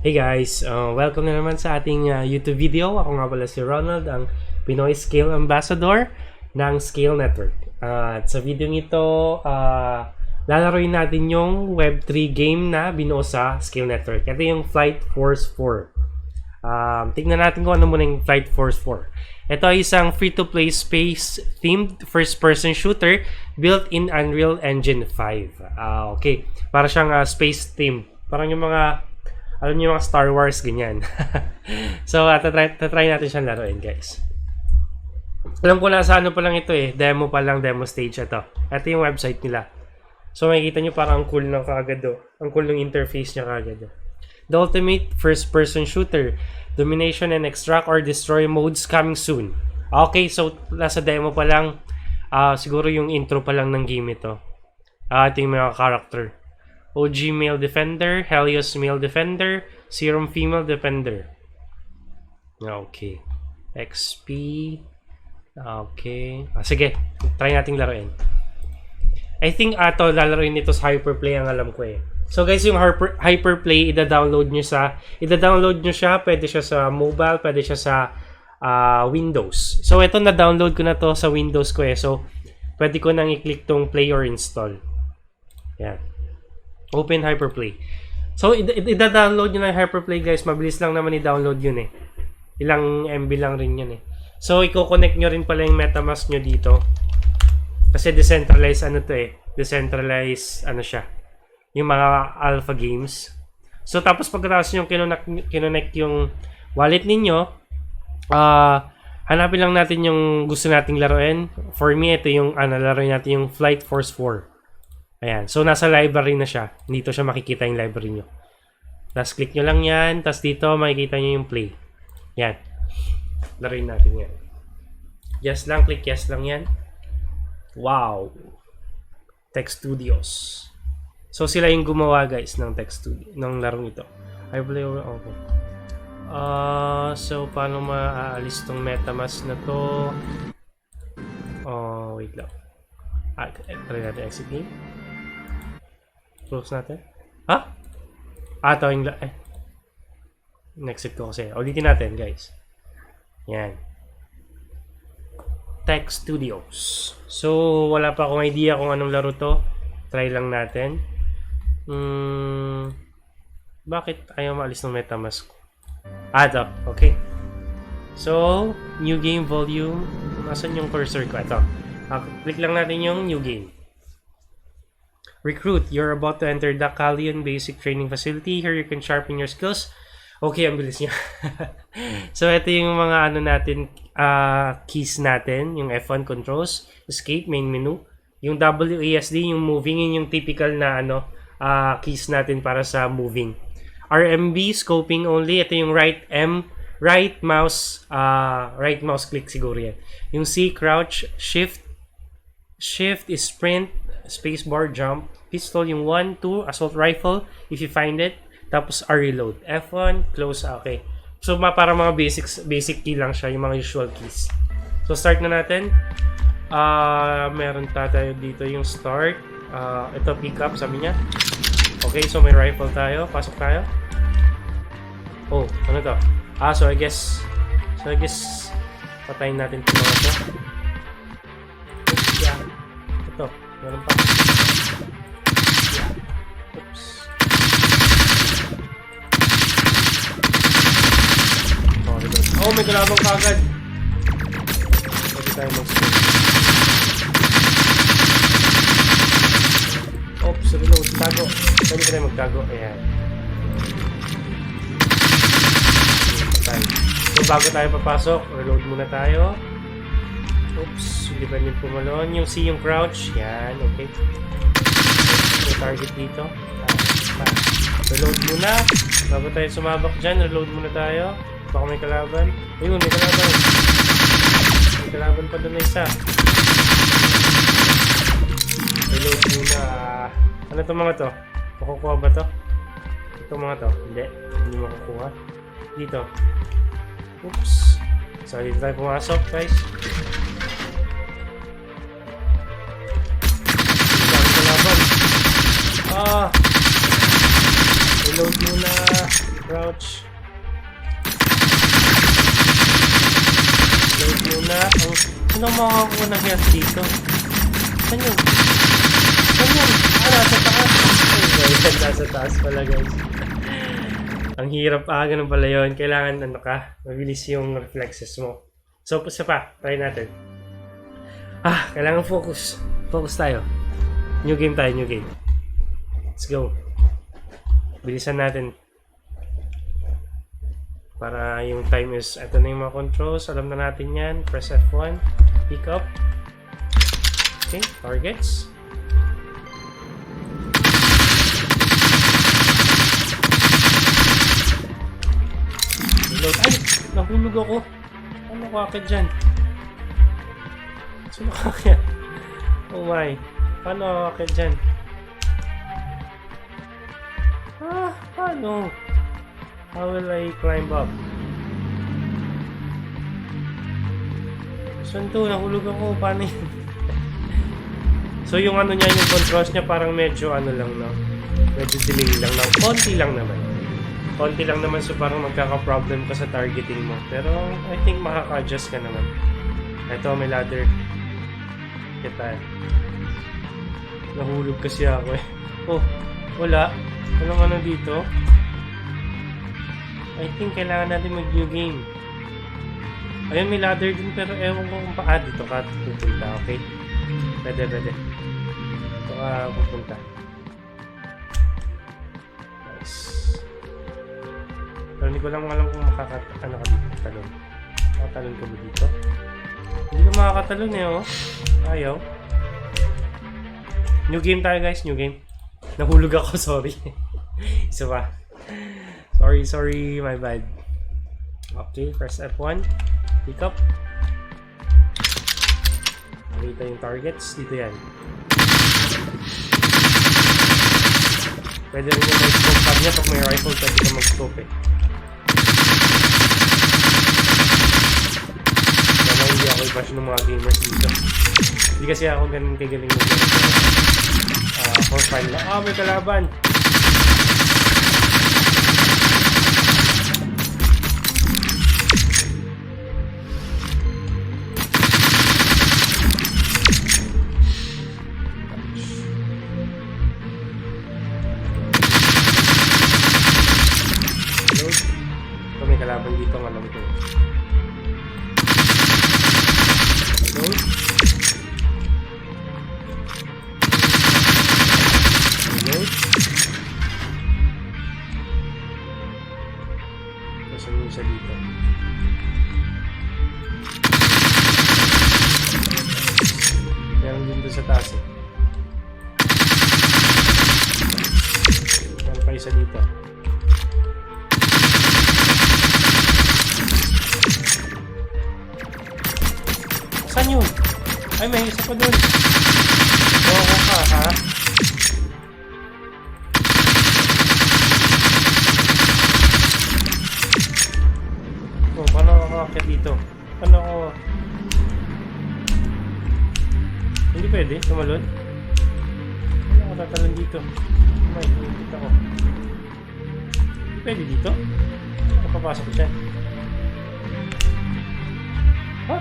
Hey guys, uh, welcome na naman sa ating uh, YouTube video. Ako nga pala si Ronald, ang Pinoy Scale Ambassador ng Scale Network. Uh, at sa video ito, uh, lalaroin natin yung Web3 game na binuo sa Scale Network. Ito yung Flight Force 4. Um, tingnan natin kung ano muna yung Flight Force 4. Ito ay isang free-to-play space-themed first-person shooter built in Unreal Engine 5. Ah, okay. Para siyang uh, space theme. Parang yung mga, alam niyo mga Star Wars, ganyan. so, uh, tatry, tatry natin siyang laruin, guys. Alam ko na sa ano pa lang ito eh. Demo pa lang, demo stage ito. Ito yung website nila. So, makikita nyo parang ang cool ng kagad do. Ang cool ng interface niya kagad do. The ultimate first-person shooter. Domination and extract or destroy modes coming soon. Okay, so nasa demo pa lang. ah siguro yung intro pa lang ng game ito. Ah, ito yung mga character. OG male defender, Helios male defender, Serum female defender. Okay. XP. Okay. Ah, sige, try nating laruin. I think ato lalaroin nito sa Hyperplay ang alam ko eh. So guys, yung Hyper, Hyperplay, ida-download nyo sa ida-download nyo siya, pwede siya sa mobile, pwede siya sa uh, Windows. So ito na-download ko na to sa Windows ko eh. So pwede ko nang i-click tong play or install. Yan. Open Hyperplay. So ida-download nyo na yung Hyperplay guys, mabilis lang naman i-download yun eh. Ilang MB lang rin yun eh. So i-connect nyo rin pala yung MetaMask nyo dito. Kasi decentralized ano to eh. Decentralized ano siya. Yung mga alpha games. So tapos pagkatapos yung kinonek, kinonek yung wallet ninyo, ah uh, hanapin lang natin yung gusto nating laruin. For me, ito yung ano, laruin natin yung Flight Force 4. Ayan. So nasa library na siya. Dito siya makikita yung library nyo. Tapos click nyo lang yan. Tapos dito makikita nyo yung play. Yan. Laruin natin yan. Yes lang. Click yes lang yan. Wow. Tech Studios. So sila yung gumawa guys ng Tech Studio ng larong ito. I play over okay. Uh, so paano maaalis tong MetaMask na to? Oh, wait lang. Ah, try natin exit game. Close natin. Ha? Ah, ito yung eh. Exit ko kasi. Ulitin natin guys. Yan. Tech Studios. So, wala pa akong idea kung anong laro to. Try lang natin. Hmm, bakit ayaw maalis ng MetaMask? Ah, ito. Okay. So, new game volume. Nasaan yung cursor ko? Ito. Uh, click lang natin yung new game. Recruit. You're about to enter the Kalian Basic Training Facility. Here you can sharpen your skills. Okay, ang bilis niya. so, ito yung mga ano natin, uh, keys natin. Yung F1 controls, escape, main menu. Yung WASD, yung moving, yun yung typical na ano, uh, keys natin para sa moving. RMB, scoping only. Ito yung right M, right mouse, uh, right mouse click siguro yan. Yung C, crouch, shift, shift is sprint, spacebar, jump. Pistol, yung 1, 2, assault rifle, if you find it. Tapos R reload. F1, close, okay. So, para mga basics, basic key lang siya, yung mga usual keys. So, start na natin. Ah, uh, meron tayo dito yung start. Uh, ito pick up, sabi niya. Okay, so may rifle tayo. Pasok tayo. Oh, ano to? Ah, so I guess so I guess patayin natin ito. Meron pa. Oops. Oh, reload. Oh, may kalabang kagad. Pwede tayo mag-spin. Oops, reload. Tago. Pwede ka na magtago. Ayan. Patay. So, bago tayo papasok, reload muna tayo. Oops, hindi ba yung pumalon? Yung C, yung crouch. Yan, okay. May target dito. Ah, reload muna. Bago tayo sumabak dyan, reload muna tayo. Baka may kalaban. Ayun, may kalaban. May kalaban pa doon na isa. Reload muna. Ano to mga to? Makukuha ba to? Ito mga to? Hindi. Hindi makukuha. Dito. Oops. So, dito tayo pumasok, guys. Crouch. Load muna. Ang, ano makakakuha ng health dito? Saan yun? Saan yun? Ah, nasa taas. Ay, guys, nasa taas pala guys. Ang hirap ah, ganun pala yun. Kailangan ano ka, mabilis yung reflexes mo. So, isa pa, try natin. Ah, kailangan focus. Focus tayo. New game tayo, new game. Let's go. Bilisan natin. Para yung time is, ito na yung mga controls. Alam na natin yan. Press F1. Pick up. Okay, targets. Reload. Ay! Nahulog ako. Ano ko akit dyan? Sino ka kaya? Oh my. Paano ako akit dyan? Ah, paano? How will I climb up? Saan to? Nahulog ako. Paano yun? so yung ano niya, yung controls niya parang medyo ano lang no? Medyo delay lang lang. Konti lang naman. Konti lang naman so parang magkaka-problem ka sa targeting mo. Pero I think makaka-adjust ka naman. Ito, may ladder. Kita. Nahulog kasi ako eh. Oh, wala. Walang ano dito. I think kailangan natin mag-new game. Ayun, may ladder din pero ewan ko kung pa. Ah, dito ka pupunta, okay? Pwede, pwede. Dito ka pupunta. Nice. Pero hindi ko lang alam kung makakat... Ano ka dito? Talon. Makatalon ka ba dito? Hindi ka makakatalon eh, oh. Ayaw. New game tayo guys, new game. Nahulog ako, sorry. Isa pa. Sorry, sorry, my bad. Okay, press F1. Pick up. Nakita yung targets. Dito yan. Pwede rin yung scope pad niya. Pag may rifle, pwede ka mag-scope eh. Sana hindi ako i-bash ng mga gamers dito. Hindi kasi ako ganun kagaling ng ganun. Ah, for fun lang. Ah, may kalaban! Isa dito. Meron din doon sa taas eh. Meron pa isa dito. Saan yun? Ay, may isa pa doon. Pwede, tumalon? Paano ako tatalon dito? May, nakikita ko. Hindi pwede dito? Ano papasok dyan? Ha?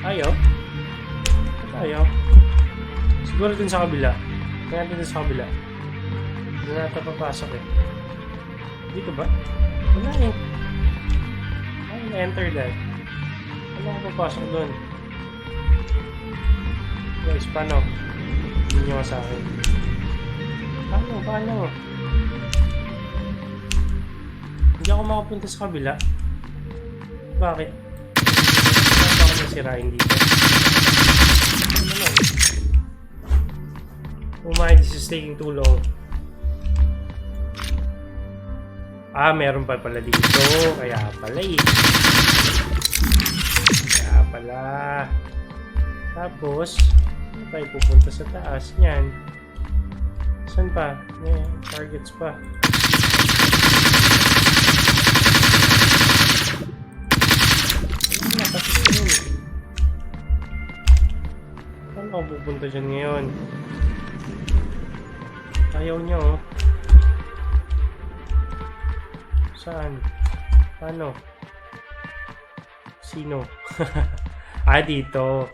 Ayaw? Ba't Ayaw? Siguro dun sa kabila. Kaya dun sa kabila. Doon na ito papasok eh. Dito ba? Wala eh. Ay, na-enter that. Ano ako papasok doon? Guys, paano? Hindi nyo sa akin. Paano? Paano? Hindi ako makapunta sa kabila. Bakit? Ano ako nasirain dito? Ano lang? Oh my, this is taking too long. Ah, meron pa pala dito. Kaya pala eh. Kaya pala. Tapos, tayo pupunta sa taas niyan? Saan pa? May targets pa. Saan ako pupunta dyan ngayon? Ayaw niya oh. Saan? Paano? Sino? ah. Dito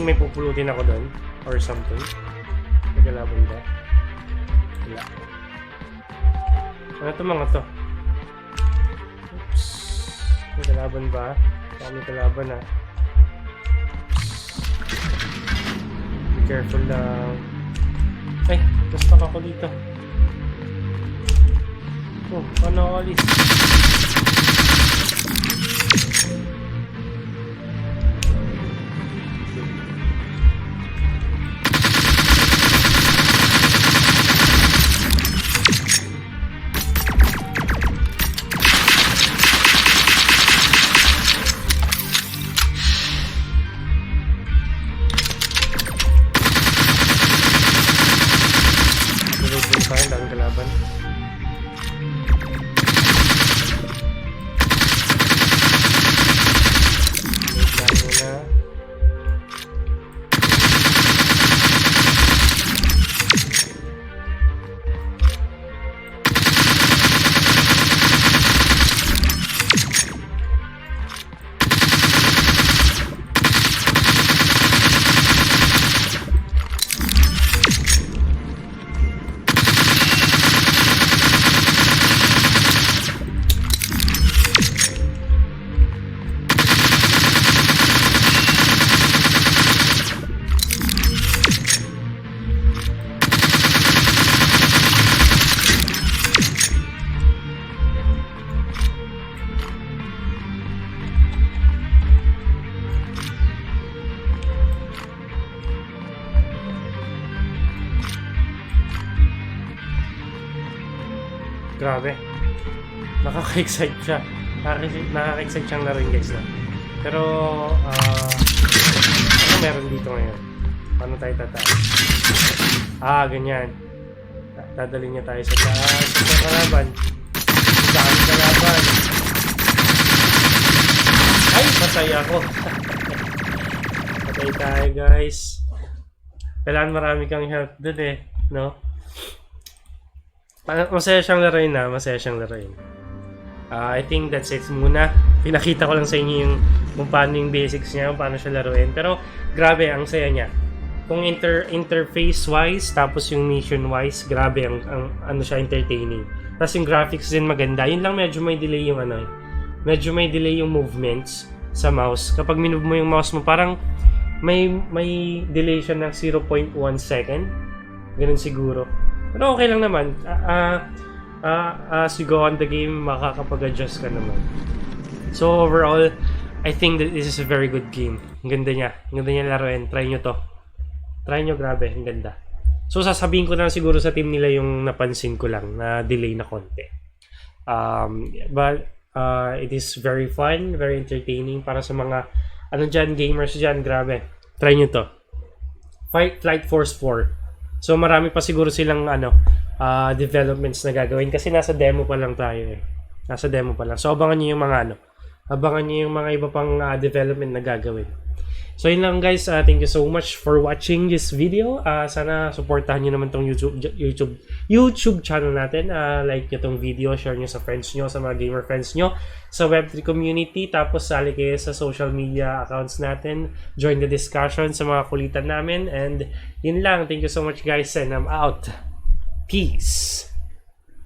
think may pupulutin ako doon or something. May kalaban ba? Wala. Ano to mga to? Oops. May kalaban ba? Baka may kalaban ah. Be careful lang. Ay, na-stuck ako dito. Oh, paano ako alis? Grabe. Nakaka-excite siya. Nakaka- Nakaka-excite siyang laro guys na. Pero, ah, ano meron dito ngayon? Paano tayo tataas? Ah, ganyan. Da- Dadalhin niya tayo sa taas. Sa kalaban. Saan kalaban? Ay, patay ako. patay tayo guys. Kailangan marami kang help dun eh. No? Ah, masaya siyang laruin na, masaya siyang laruin. Ah, I think that's it muna. Pinakita ko lang sa inyo yung kung paano yung basics niya, kung paano siya laruin. Pero grabe, ang saya niya. Kung inter interface wise, tapos yung mission wise, grabe ang, ang ano siya entertaining. Tapos yung graphics din maganda. Yun lang medyo may delay yung ano, eh. medyo may delay yung movements sa mouse. Kapag minove mo yung mouse mo, parang may may delay siya ng 0.1 second. Ganun siguro. Pero okay lang naman. Ah, ah, ah, as you go on the game, makakapag-adjust ka naman. So overall, I think that this is a very good game. Ang ganda niya. Ang ganda niya laruin. Try nyo to. Try nyo, grabe. Ang ganda. So sasabihin ko na siguro sa team nila yung napansin ko lang na delay na konti. Um, but uh, it is very fun, very entertaining para sa mga ano dyan, gamers dyan, grabe. Try nyo to. Fight Flight Force 4. So marami pa siguro silang ano ah, developments na gagawin kasi nasa demo pa lang tayo eh. Nasa demo pa lang. So abangan niyo yung mga ano. Abangan niyo yung mga iba pang ah, development na gagawin. So yun lang guys, Ah, thank you so much for watching this video. Ah, sana suportahan niyo naman tong YouTube YouTube YouTube channel natin. Ah, like niyo tong video, share niyo sa friends niyo, sa mga gamer friends niyo, sa Web3 community, tapos sali kayo sa social media accounts natin. Join the discussion sa mga kulitan namin and yun lang. Thank you so much guys and I'm out. Peace.